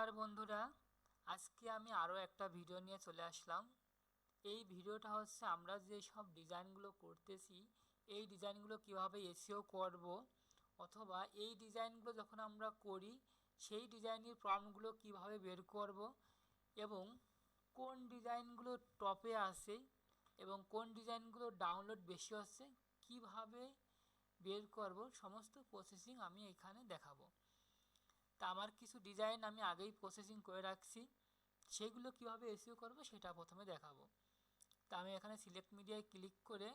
নমস্কার বন্ধুরা, আজকে আমি আরও একটা ভিডিও নিয়ে চলে আসলাম। এই ভিডিওটা হচ্ছে আমরা যে সব ডিজাইনগুলো করতেছি, এই ডিজাইনগুলো কীভাবে এসিও করব অথবা এই ডিজাইনগুলো যখন আমরা করি, সেই ডিজাইনের প্রবলেমগুলো কীভাবে বের করব এবং কোন ডিজাইনগুলো টপে আসে এবং কোন ডিজাইনগুলো ডাউনলোড বেশি হচ্ছে, কীভাবে বের করব, সমস্ত প্রসেসিং আমি এখানে দেখাবো। আমার কিছু ডিজাইন আমি আগেই প্রসেসিং করে রাখছি, সেগুলো কীভাবে এসিও করব সেটা প্রথমে দেখাবো। তা আমি এখানে সিলেক্ট মিডিয়ায় ক্লিক করে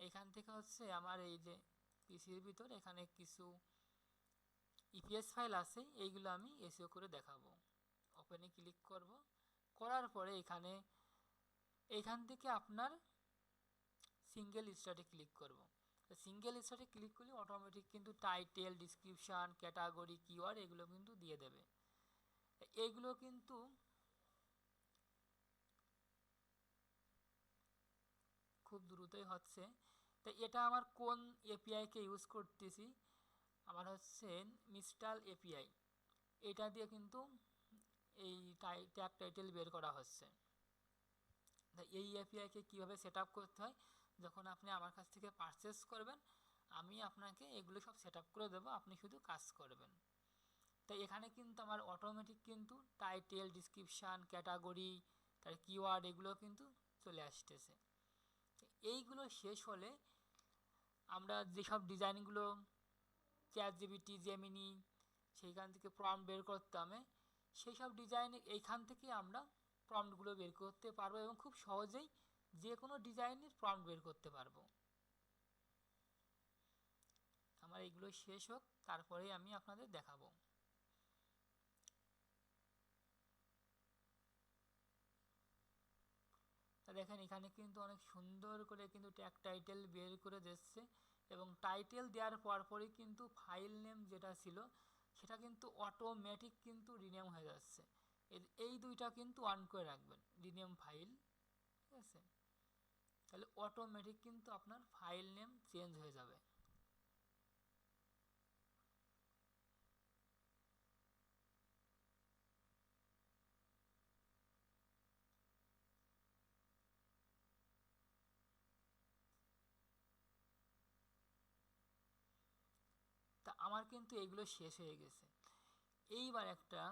এখান থেকে হচ্ছে আমার এই যে পিসির ভিতর এখানে কিছু ইপিএস ফাইল আছে, এইগুলো আমি এসিও করে দেখাবো। ওপেনে ক্লিক করব। করার পরে এখানে এইখান থেকে আপনার সিঙ্গেল স্টার্টে ক্লিক করব। সিঙ্গেল স্টারে ক্লিক করলে অটোমেটিক কিন্তু টাইটেল ডিসক্রিপশান ক্যাটাগরি কিওয়ার্ড এগুলো কিন্তু দিয়ে দেবে। এইগুলো কিন্তু খুব দ্রুতই হচ্ছে। তো এটা আমার কোন এপিআইকে ইউজ করতেছি? আমার হচ্ছে মিস্টাল এপিআই এটা দিয়ে কিন্তু এই ট্যাগ টাইটেল বের করা হচ্ছে। এই এপিআইকে কীভাবে সেট আপ করতে হয়? যখন আপনি আমার কাছ থেকে পারচেস করবেন, আমি আপনাকে এগুলো সব সেট করে দেবো, আপনি শুধু কাজ করবেন। তাই এখানে কিন্তু আমার অটোমেটিক কিন্তু টাইটেল ডিসক্রিপশান ক্যাটাগরি তার কিওয়ার্ড এগুলো কিন্তু চলে আসতেছে। এইগুলো শেষ হলে আমরা যেসব ডিজাইনগুলো চ্যাট জিবিটি জেমিনি সেইখান থেকে প্রম বের করতে হবে সেই সব ডিজাইন এইখান থেকে আমরা প্রম্পটগুলো বের করতে পারব এবং খুব সহজেই যে কোনো ডিজাইনের প্রম্পট বের করতে পারব। আমার এগুলো শেষ হোক, তারপরেই আমি আপনাদের দেখাবো। তা দেখেন, এখানে কিন্তু অনেক সুন্দর করে কিন্তু ট্যাগ টাইটেল বের করে দিচ্ছে এবং টাইটেল দেওয়ার পরপরই কিন্তু ফাইল নেম যেটা ছিল, সেটা কিন্তু অটোমেটিক কিন্তু রিনেম হয়ে যাচ্ছে। এই দুইটা কিন্তু অন করে রাখবেন রিনেম ফাইল ঠিক আছে? তাহলে অটোমেটিক কিন্তু আপনার ফাইল নেম চেঞ্জ হয়ে যাবে। তা আমার কিন্তু এগুলো শেষ হয়ে গেছে। এইবার একটা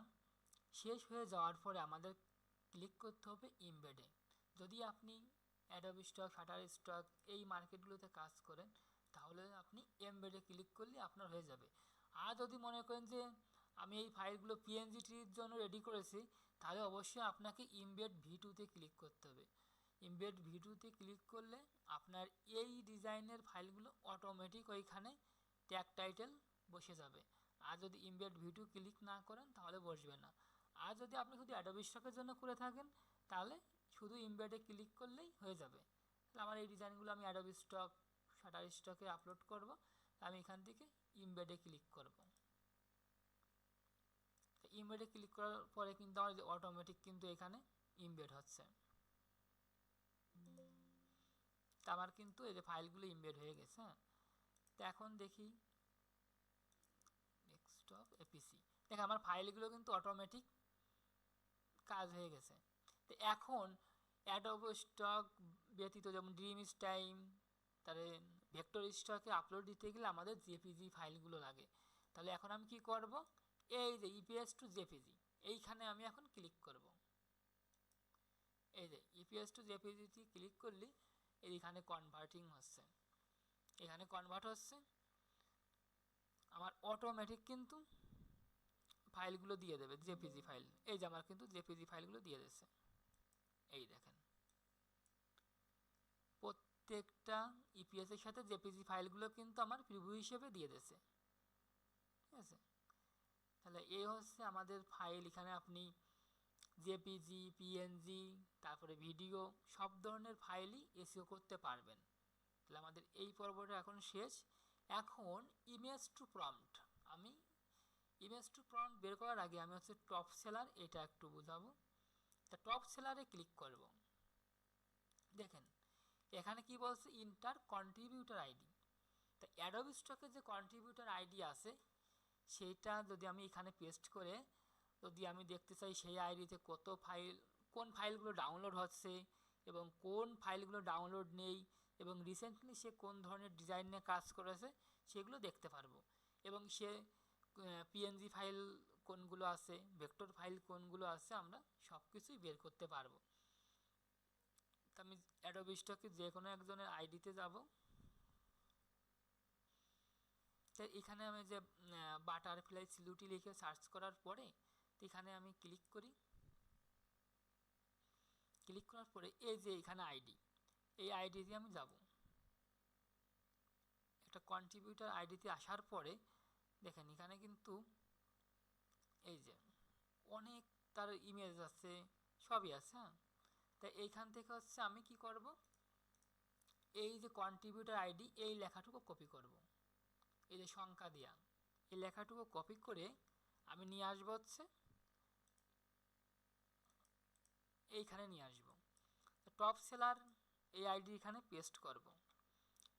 শেষ হয়ে যাওয়ার পরে আমাদের ক্লিক করতে হবে ইমবেডে যদি আপনি অ্যাডব স্টক শাটার স্টক এই মার্কেটগুলোতে কাজ করেন, তাহলে আপনি এমবেডে ক্লিক করলে আপনার হয়ে যাবে। আর যদি মনে করেন যে আমি এই ফাইলগুলো পিএনজি ট্রির জন্য রেডি করেছি, তাহলে অবশ্যই আপনাকে ইমবেড ভি টুতে ক্লিক করতে হবে। ইমবেড ভি টুতে ক্লিক করলে আপনার এই ডিজাইনের ফাইলগুলো অটোমেটিক ওইখানে ট্যাগ টাইটেল বসে যাবে। আর যদি ইমবেড ভি টু ক্লিক না করেন, তাহলে বসবে না। আর যদি আপনি শুধু অ্যাডব স্টকের জন্য করে থাকেন, তাহলে শুধু ইমবেডে ক্লিক করলেই হয়ে যাবে। আমার এই ডিজাইনগুলো আমি স্টক শাটার স্টকে আপলোড করব। আমি এখান থেকে ইমবেডে ক্লিক করব। ক্লিক করার পরে কিন্তু আমার অটোমেটিক কিন্তু এখানে ইমবেড হচ্ছে। তা আমার কিন্তু এই যে ফাইলগুলো ইমবেড হয়ে গেছে হ্যাঁ? তো এখন দেখি ডেস্কটপ এপিসি দেখ, আমার ফাইলগুলো কিন্তু অটোমেটিক কাজ হয়ে গেছে। তো এখন অ্যাডব স্টক ব্যতীত যেমন ড্রিম টাইম তাহলে ভেক্টর স্টকে আপলোড দিতে গেলে আমাদের জেপিজি ফাইলগুলো লাগে। তাহলে এখন আমি কি করব? এই যে ইপিএস টু জেপিজি এইখানে আমি এখন ক্লিক করব। এই যে ইপিএস টু জেপিজিটি ক্লিক করলে এইখানে কনভার্টিং হচ্ছে। এখানে কনভার্ট হচ্ছে। আমার অটোমেটিক কিন্তু ফাইলগুলো দিয়ে দেবে জেপিজি ফাইল এই যে আমার কিন্তু জেপিজি ফাইলগুলো দিয়ে দিচ্ছে এই দেখেন। প্রত্যেকটা ইপিএসের সাথে জেপিজি ফাইলগুলো কিন্তু আমার প্রিভিউ হিসেবে দিয়ে দিচ্ছে ঠিক আছে? তাহলে এই হচ্ছে আমাদের ফাইল, এখানে আপনি জেপিজি পিএনজি তারপরে ভিডিও, সব ধরনের ফাইলই এসিও করতে পারবেন। তাহলে আমাদের এই পর্বটা এখন শেষ। এখন ইমেজ টু প্রম্পট আমি ইমেজ টু প্রম্পট বের করার আগে আমি হচ্ছে টপ সেলার এটা একটু বোঝাবো। তা টপ সেলারে ক্লিক করব। দেখেন, এখানে কি বলছে? ইন্টার কন্ট্রিবিউটার আইডি তা অ্যাডব স্টকের যে কন্ট্রিবিউটার আইডি আছে, সেইটা যদি আমি এখানে পেস্ট করে, যদি আমি দেখতে চাই সেই আইডিতে কত ফাইল কোন ফাইলগুলো ডাউনলোড হচ্ছে এবং কোন ফাইলগুলো ডাউনলোড নেই এবং রিসেন্টলি সে কোন ধরনের ডিজাইন নিয়ে কাজ করেছে, সেগুলো দেখতে পারব। এবং সে পিএনজি ফাইল কোনগুলো আছে ভেক্টর ফাইল কোনগুলো আছে, আমরা সব কিছুই বের করতে পারব। তো আমি অ্যাডোবি স্টকে যে কোনো একজনের আইডিতে যাব। তো এখানে আমি যে বাটারফ্লাই সিলুটি লিখে সার্চ করার পরে, এখানে আমি ক্লিক করি। ক্লিক করার পরে এই যে এখানে আইডি এই আইডি দিয়ে আমি যাব। একটা কন্ট্রিবিউটার আইডিতে আসার পরে, দেখেন এখানে কিন্তু এই যে, অনেক তার ইমেজ আছে, সবই আছে হ্যাঁ? তাই এইখান থেকে হচ্ছে আমি কি করব? এই যে কন্ট্রিবিউটার আইডি এই লেখাটুকু কপি করব। এই যে সংখ্যা দেওয়া এই লেখাটুকু কপি করে আমি নিয়ে আসব হচ্ছে, এইখানে নিয়ে আসব। টপ সেলার এই আইডি এখানে পেস্ট করব।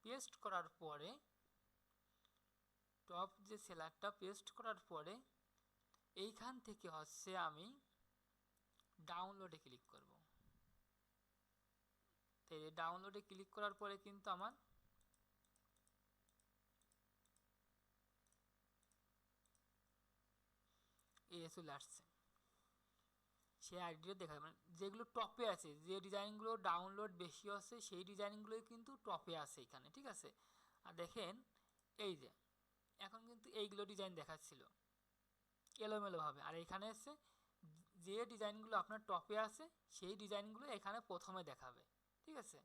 পেস্ট করার পরে টপ যে সেলারটা পেস্ট করার পরে এইখান থেকে হচ্ছে আমি ডাউনলোডে ক্লিক করব। তো এই ডাউনলোডে ক্লিক করার পরে কিন্তু আমার চলে আসছে। সেই আইডিটা দেখা মানে যেগুলো টপে আছে, যে ডিজাইনগুলো ডাউনলোড বেশি আছে সেই ডিজাইনগুলোই কিন্তু টপে আছে এখানে, ঠিক আছে? আর দেখেন, এই যে, এখন কিন্তু এইগুলো ডিজাইন দেখাচ্ছিল। এলোমেলোভাবে আর এখানে এসে যে ডিজাইনগুলো আপনার টপে আছে, সেই ডিজাইনগুলো এখানে প্রথমে দেখাবে। ঠিক আছে?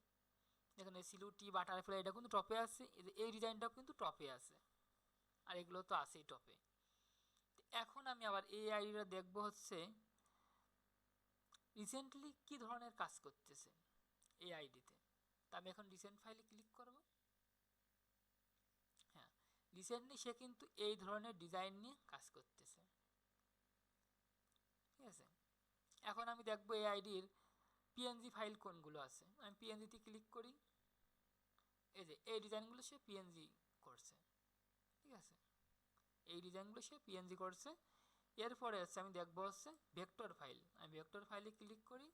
এখানে সিলুটি বাটারফ্লাই এটা কিন্তু টপে আছে, এই ডিজাইনটাও কিন্তু টপে আছে। আর এগুলো তো আছেই টপে এখন আমি আবার এই আইডিটা দেখব হচ্ছে রিসেন্টলি কি ধরনের কাজ করতেছে এই আইডিতে? তা আমি এখন রিসেন্ট ফাইলে ক্লিক করব। রিসেন্টলি সে কিন্তু এই ধরনের ডিজাইন নিয়ে কাজ করতেছে। ঠিক আছে? এখন আমি দেখব এই আইডির পিএনজি ফাইল কোনগুলো আছে। আমি পিএনজিতে ক্লিক করি। এই যে, এই ডিজাইনগুলো সে পিএনজি করছে। ঠিক আছে? এই ডিজাইনগুলো সে পিএনজি করছে। এরপরে হচ্ছে আমি দেখব হচ্ছে ভেক্টর ফাইল আমি ভেক্টর ফাইলে ক্লিক করি।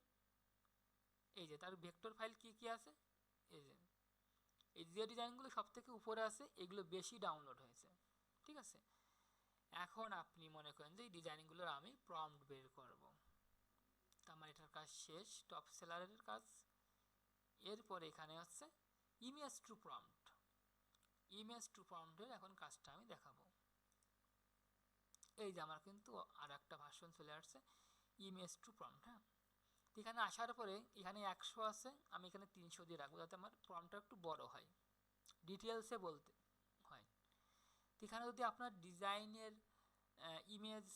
এই যে, তার ভেক্টর ফাইল কি কি আছে? এই যে এই যে ডিজাইনগুলো সব থেকে উপরে আছে, এগুলো বেশি ডাউনলোড হয়েছে। ঠিক আছে? এখন আপনি মনে করেন যে এই ডিজাইনগুলোর আমি প্রম্পট বের করব। আমার এটার কাজ শেষ টপ সেলারের কাজ। এরপরে এখানে হচ্ছে image to prompt image to প্রম্পটের এখন কাজটা আমি দেখাবো। এই যে আমার কিন্তু আর একটা ভাষণ চলে আসছে ইমেজ টু প্রম্পট হ্যাঁ? এখানে আসার পরে এখানে একশো আছে, আমি এখানে তিনশো দিয়ে রাখব যাতে আমার ফর্মটা একটু বড় হয় ডিটেলসে বলতে হয়। এখানে যদি আপনার ডিজাইনের ইমেজ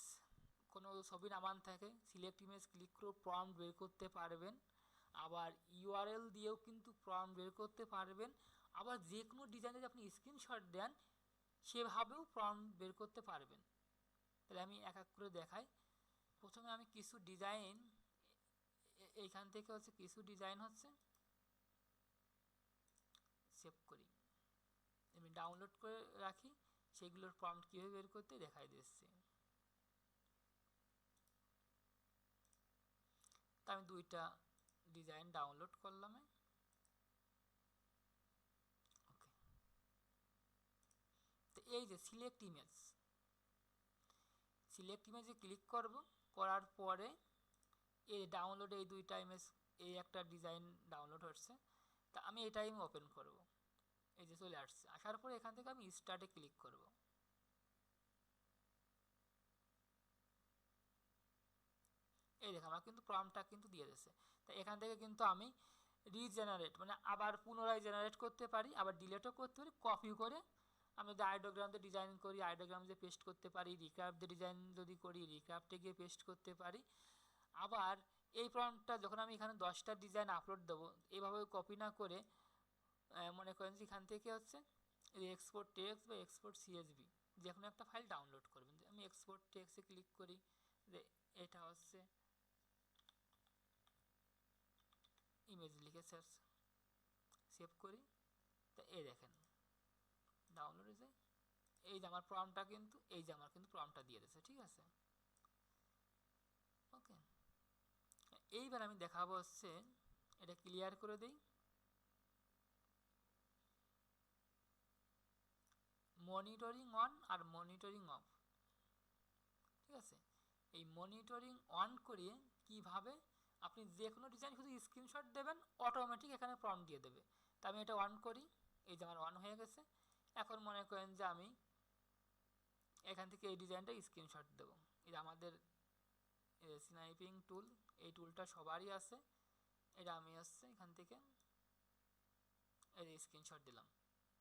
কোনো ছবি নামান থাকে সিলেক্ট ইমেজ ক্লিক করে প্রম্পট বের করতে পারবেন। আবার ইউআরএল দিয়েও কিন্তু প্রম্পট বের করতে পারবেন। আবার যে কোনো ডিজাইনে আপনি স্ক্রিনশট দেন, সেভাবেও প্রম্পট বের করতে পারবেন। তাহলে আমি এক এক করে দেখাই। প্রথমে আমি কিছু ডিজাইন এইখান থেকে হচ্ছে কিছু ডিজাইন হচ্ছে। সেভ করি। আমি ডাউনলোড করে রাখি, সেগুলোর প্রম্পট কীভাবে বের করতে দেখাই দিচ্ছি। তা আমি দুইটা ডিজাইন ডাউনলোড করলাম। ওকে। তো এই যে সিলেক্ট ইমেজ সিলেক্ট ইমেজে ক্লিক করব, করার পরে এই ডাউনলোডে এই দুইটা ইমেজ এই একটা ডিজাইন ডাউনলোড হচ্ছে, তা আমি এটাই আমি ওপেন করব। এই যে চলে আসছে। আসার পরে এখান থেকে আমি স্টার্টে ক্লিক করব। এই দেখো, আমার কিন্তু প্রমটা কিন্তু দিয়ে দিয়েছে। তা এখান থেকে কিন্তু আমি রিজেনারেট মানে আবার পুনরায় জেনারেট করতে পারি, আবার ডিলেটও করতে পারি কপি করে আমি যদি আইডোগ্রাম ডিজাইন করি আইডোগ্রাম দিয়ে পেস্ট করতে পারি রিক্রাফ্ট দিয়ে ডিজাইন যদি করি রিক্রাফ্টে গিয়ে পেস্ট করতে পারি আবার এই প্রম্পটটা যখন আমি এখানে দশটা ডিজাইন আপলোড দেবো এইভাবে কপি না করে মনে করেন যে এখান থেকে হচ্ছে এক্সপোর্ট টেক্স বা এক্সপোর্ট সিএসবি যে কোনো একটা ফাইল ডাউনলোড করবেন। আমি এক্সপোর্ট টেক্সে ক্লিক করি, যে এটা হচ্ছে ইমেজ লিখে সার্চ সেভ করি। তা এই দেখেন ডাউনলোড হয়ে হয়েছে এই যে আমার প্রমটা কিন্তু, এই যে আমার কিন্তু প্রমটা দিয়ে দিয়েছে, ঠিক আছে? এইবার আমি দেখাবো হচ্ছে, এটা ক্লিয়ার করে দেই। মনিটরিং অন আর মনিটরিং অফ ঠিক আছে? এই মনিটরিং অন করিয়ে কীভাবে আপনি যে কোনো ডিজাইন শুধু স্ক্রিনশট দেবেন অটোমেটিক এখানে প্রম্পট দিয়ে দেবে। তা আমি এটা অন করি, এই যে আমার অন হয়ে গেছে। এখন মনে করেন যে আমি এখান থেকে এই ডিজাইনটা স্ক্রিনশট দেবো। এটা আমাদের স্নাইপিং টুল এই টুলটা সবারই আছে। এটা আমি আসছে এখান থেকে। এই স্ক্রিনশট দিলাম।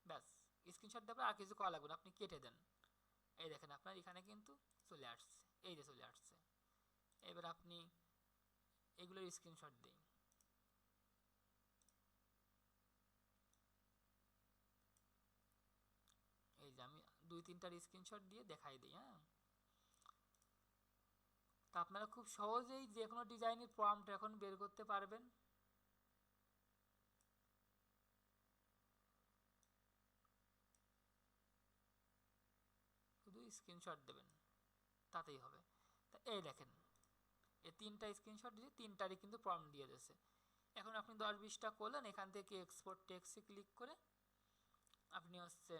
ব্যাস স্ক্রিনশট দেওয়ার আর কিছু করা লাগবে না, আপনি কেটে দেন। এই দেখেন আপনার এখানে কিন্তু চলে আসছে, এই যে চলে আসছে। এবার আপনি এগুলোর স্ক্রিনশট দিই এই যে আমি দুই তিনটার স্ক্রিনশট দিয়ে দেখাই দিই হ্যাঁ। আপনারা খুব সহজেই যে কোনো ডিজাইনের প্রম্পট এখন বের করতে পারবেন। শুধু স্ক্রিনশট দেবেন, তাতেই হবে। তা এই দেখেন এই তিনটা স্ক্রিনশট দিয়ে তিনটারই কিন্তু প্রম্পট দিয়ে দিয়েছে। এখন আপনি দশ বিশটা করলেন, এখান থেকে এক্সপোর্ট টেক্সে ক্লিক করে আপনি হচ্ছে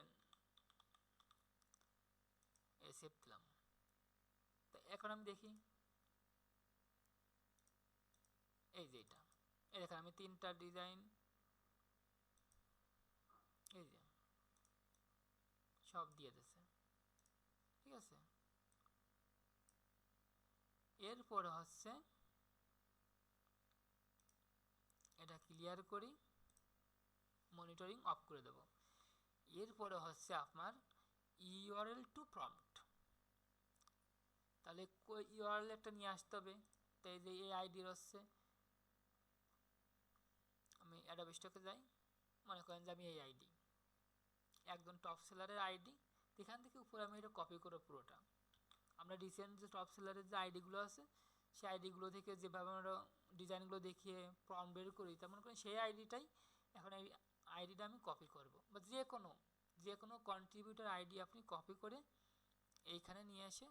এ সেভ দিলাম। তা এখন আমি দেখি এই যে এটা। এই দেখেন, আমি তিনটা ডিজাইন এই যে, সব দিয়ে দিছে। ঠিক আছে? এরপরে হচ্ছে, এটা ক্লিয়ার করি মনিটরিং অফ করে দেব। এরপরে হচ্ছে আপনার ইউআরএল টু প্রম্পট তাহলে ইউআরএল একটা নিয়ে আসতে হবে। তাই যে এই আইডির হচ্ছে অ্যাডাবিস্টকে যাই, মনে করেন যে আমি এই আইডি একজন টপ সেলারের আইডি এখান থেকে উপরে আমি এটা কপি করে পুরোটা। আমরা রিসেন্ট যে টপ সেলারের যে আইডিগুলো আছে, সেই আইডিগুলো থেকে যেভাবে আমরা ডিজাইনগুলো দেখিয়ে প্রম বের করি তেমন করে সেই আইডিটাই এখন এই আইডিটা আমি কপি করব। বা যে কোনো যে কোনো কন্ট্রিবিউটার আইডি আপনি কপি করে এইখানে নিয়ে এসে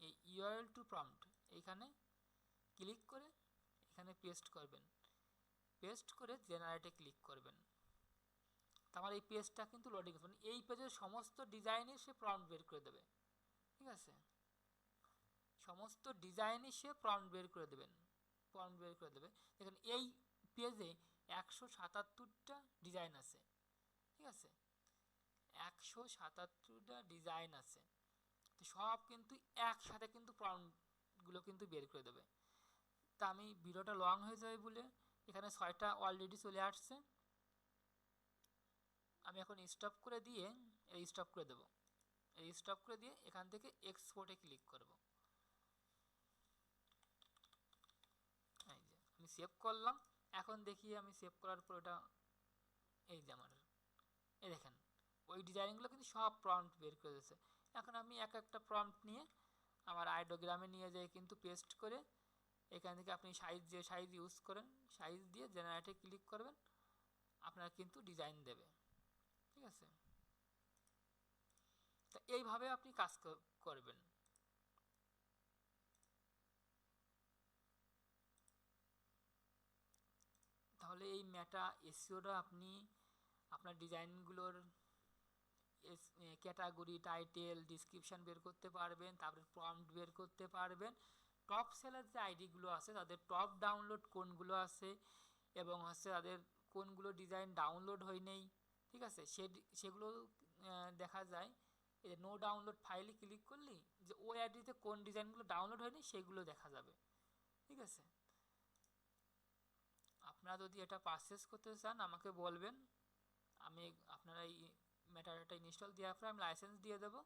এই ইউআরএল টু প্রম্পট এইখানে ক্লিক করে এখানে পেস্ট করবেন। পেস্ট করে জেনারেটে ক্লিক করবেন। আমার এই পেজটা কিন্তু লোডিং মানে এই পেজের সমস্ত ডিজাইনে সে প্রম্পট বের করে দেবে। ঠিক আছে? সমস্ত ডিজাইনে সে প্রম্পট বের করে দেবেন। প্রম্পট বের করে দেবে। দেখেন এই পেজে একশো সাতাত্তরটা ডিজাইন আছে। ঠিক আছে? একশো সাতাত্তরটা ডিজাইন আছে। তো সব কিন্তু একসাথে কিন্তু প্রম্পটগুলো কিন্তু বের করে দেবে। তা আমি ভিডিওটা লং হয়ে যাবে বলে এখানে ছয়টা অলরেডি চলে আসছে। আমি এখন স্টপ করে দিয়ে এই স্টপ করে দেব। এই স্টপ করে দিয়ে এখান থেকে এক্সপোর্টে ক্লিক করব। এই যে, আমি সেভ করলাম। এখন দেখি আমি সেভ করার পর ওটা এই যে আমার। এই দেখেন, ওই ডিজাইনগুলো কিন্তু সব প্রম্পট বের করে দিয়েছে। এখন আমি এক একটা প্রম্পট নিয়ে আমার আইডোগ্রামে নিয়ে যাই, কিন্তু পেস্ট করে এখান থেকে আপনি সাইজ যে সাইজ ইউজ করেন সাইজ দিয়ে জেনারেটে ক্লিক করবেন, আপনার কিন্তু ডিজাইন দেবে। ঠিক আছে? তা এইভাবে আপনি কাজ করবেন। তাহলে এই মেটা এসিওটা আপনি আপনার ডিজাইনগুলোর ক্যাটাগরি টাইটেল ডিসক্রিপশান বের করতে পারবেন, তারপরে প্রম্পট বের করতে পারবেন। টপ সেলার যে আইডিগুলো আছে, তাদের টপ ডাউনলোড কোনগুলো আছে এবং হচ্ছে তাদের কোনগুলো ডিজাইন ডাউনলোড হয় নেই, ঠিক আছে? সে সেগুলো দেখা যায়। এই নো ডাউনলোড ফাইলে ক্লিক করলি, যে ওই আইডিতে কোন ডিজাইনগুলো ডাউনলোড হয়নি, সেগুলো দেখা যাবে, ঠিক আছে? আপনারা যদি এটা পারচেস করতে চান, আমাকে বলবেন। আমি আপনারা এই ম্যাটারটা ইনস্টল দেওয়ার পরে আমি লাইসেন্স দিয়ে দেবো।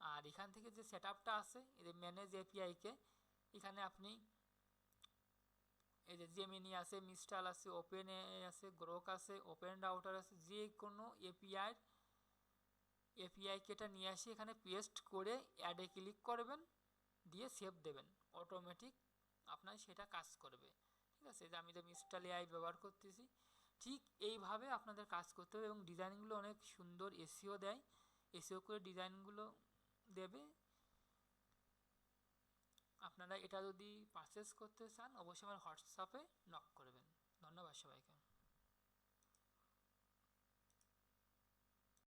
আর এখান থেকে যে সেট আপটা আছে, এই ম্যানেজ এপিআইকে এখানে আপনি এই যে জেমিনি আছে মিস্টাল আছে ওপেন আছে গ্রোক আছে ওপেন রাউটার আছে যে কোনো এপিআই এপিআই কেটা নিয়ে আসে, এখানে পেস্ট করে অ্যাডে ক্লিক করবেন, দিয়ে সেভ দেবেন। অটোমেটিক আপনার সেটা কাজ করবে। ঠিক আছে? যে আমি যে মিস্টাল এআই ব্যবহার করতেছি, ঠিক এইভাবে আপনাদের কাজ করতে হবে এবং ডিজাইনগুলো অনেক সুন্দর এসিও দেয়। এসিও করে ডিজাইনগুলো দেবে। আপনারা এটা যদি পারচেস করতে চান অবশ্যই আমার হোয়াটসঅ্যাপে নক করবেন ধন্যবাদ সবাইকে।